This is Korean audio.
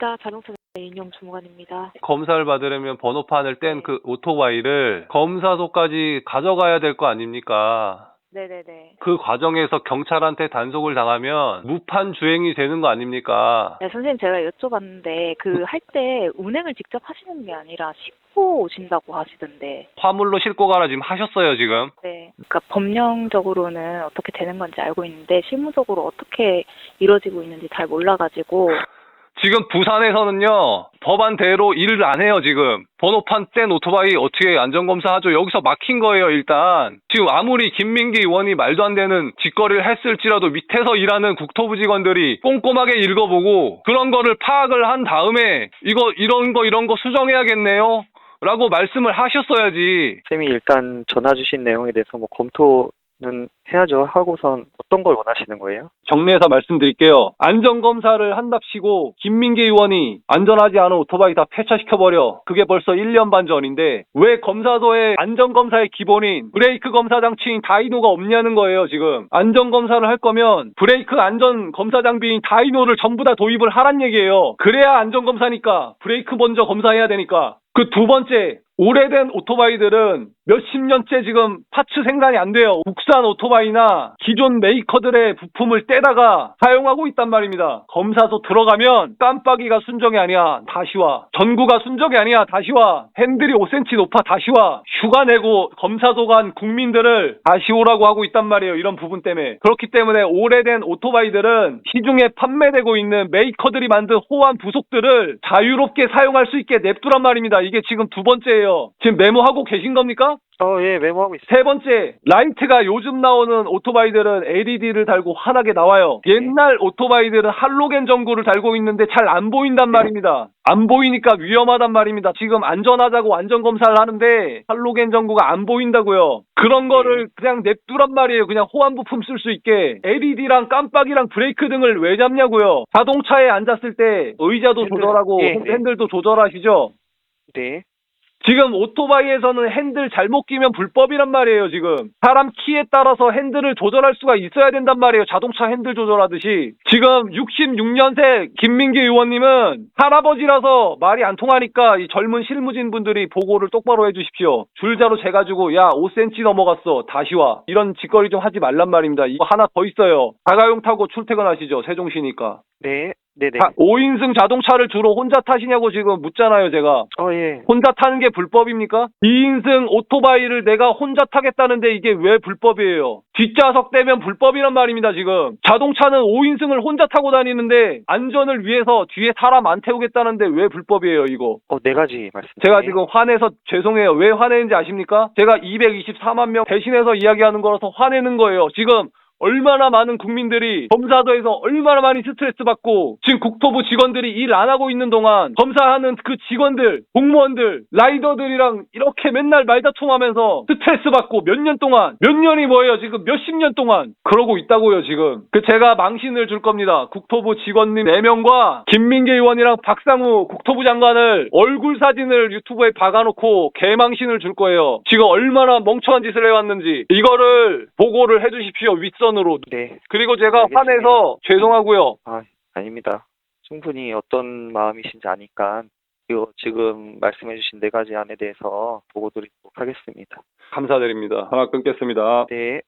안녕하십니까. 자동차 인용 주무관입니다. 검사를 받으려면 번호판을 뗀 그 오토바이를 검사소까지 가져가야 될 거 아닙니까? 네네네. 그 과정에서 경찰한테 단속을 당하면 무판 주행이 되는 거 아닙니까? 네, 선생님 제가 여쭤봤는데 그 할 때 운행을 직접 하시는 게 아니라 싣고 오신다고 하시던데. 화물로 싣고 가라 지금 하셨어요 지금? 네. 그러니까 법령적으로는 어떻게 되는 건지 알고 있는데 실무적으로 어떻게 이루어지고 있는지 잘 몰라가지고 지금 부산에서는요 법안대로 일을 안 해요 지금. 번호판 뗀 오토바이 어떻게 안전검사 하죠? 여기서 막힌 거예요 일단. 지금 아무리 김민기 의원이 말도 안 되는 짓거리를 했을지라도 밑에서 일하는 국토부 직원들이 꼼꼼하게 읽어보고 그런 거를 파악을 한 다음에 이거 이런 거 이런 거 수정해야겠네요? 라고 말씀을 하셨어야지. 쌤이 일단 전화 주신 내용에 대해서 뭐 검토 는 해야죠. 하고선 어떤 걸 원하시는 거예요? 정리해서 말씀드릴게요. 안전검사를 한답시고 김민기 의원이 안전하지 않은 오토바이 다 폐차시켜버려. 그게 벌써 1년 반 전인데 왜 검사소에 안전검사의 기본인 브레이크 검사 장치인 다이노가 없냐는 거예요 지금. 안전검사를 할 거면 브레이크 안전검사 장비인 다이노를 전부 다 도입을 하란 얘기예요. 그래야 안전검사니까 브레이크 먼저 검사해야 되니까. 그 두 번째 오래된 오토바이들은 몇십 년째 지금 파츠 생산이 안 돼요. 국산 오토바이나 기존 메이커들의 부품을 떼다가 사용하고 있단 말입니다. 검사소 들어가면 깜빡이가 순정이 아니야. 다시 와. 전구가 순정이 아니야. 다시 와. 핸들이 5cm 높아. 다시 와. 휴가 내고 검사소 간 국민들을 다시 오라고 하고 있단 말이에요. 이런 부분 때문에. 그렇기 때문에 오래된 오토바이들은 시중에 판매되고 있는 메이커들이 만든 호환 부속들을 자유롭게 사용할 수 있게 냅두란 말입니다. 이게 지금 두 번째예요. 지금 메모하고 계신 겁니까? 어, 예, 메모하고 있어요. 세 번째, 라이트가 요즘 나오는 오토바이들은 LED를 달고 환하게 나와요. 옛날 오토바이들은 할로겐 전구를 달고 있는데 잘 안 보인단 말입니다. 안 보이니까 위험하단 말입니다. 지금 안전하자고 안전 검사를 하는데 할로겐 전구가 안 보인다고요. 그런 거를 그냥 냅두란 말이에요. 그냥 호환 부품 쓸 수 있게. LED랑 깜빡이랑 브레이크 등을 왜 잡냐고요. 자동차에 앉았을 때 의자도 핸들, 조절하고 예, 예. 핸들도 조절하시죠. 네. 지금 오토바이에서는 핸들 잘못 끼면 불법이란 말이에요, 지금. 사람 키에 따라서 핸들을 조절할 수가 있어야 된단 말이에요, 자동차 핸들 조절하듯이. 지금 66년생 김민기 의원님은 할아버지라서 말이 안 통하니까 이 젊은 실무진 분들이 보고를 똑바로 해주십시오. 줄자로 재가지고, 야, 5cm 넘어갔어. 다시 와. 이런 짓거리 좀 하지 말란 말입니다. 이거 하나 더 있어요. 자가용 타고 출퇴근하시죠, 세종시니까. 네. 네네. 자, 5인승 자동차를 주로 혼자 타시냐고 지금 묻잖아요, 제가. 어, 예. 혼자 타는 게 불법입니까? 2인승 오토바이를 내가 혼자 타겠다는데 이게 왜 불법이에요? 뒷좌석 떼면 불법이란 말입니다, 지금. 자동차는 5인승을 혼자 타고 다니는데 안전을 위해서 뒤에 사람 안 태우겠다는데 왜 불법이에요, 이거? 어, 네 가지 말씀. 제가 지금 화내서 죄송해요. 왜 화내는지 아십니까? 제가 224만 명 대신해서 이야기하는 거라서 화내는 거예요. 지금 얼마나 많은 국민들이 검사도에서 얼마나 많이 스트레스 받고 지금 국토부 직원들이 일 안 하고 있는 동안 검사하는 그 직원들, 공무원들, 라이더들이랑 이렇게 맨날 말다툼하면서 스트레스 받고 몇 년 동안 몇 년이 뭐예요? 지금 몇십 년 동안 그러고 있다고요, 지금. 그 제가 망신을 줄 겁니다. 국토부 직원님 4명과 김민계 의원이랑 박상우 국토부 장관을 얼굴 사진을 유튜브에 박아놓고 개망신을 줄 거예요. 지금 얼마나 멍청한 짓을 해왔는지 이거를 보고를 해주십시오 윗선 으로. 네. 그리고 제가 알겠습니다. 화내서 죄송하고요. 아, 아닙니다. 충분히 어떤 마음이신지 아니까 요 지금 말씀해 주신 네 가지 안에 대해서 보고 드리도록 하겠습니다. 감사드립니다. 전화 끊겠습니다. 네.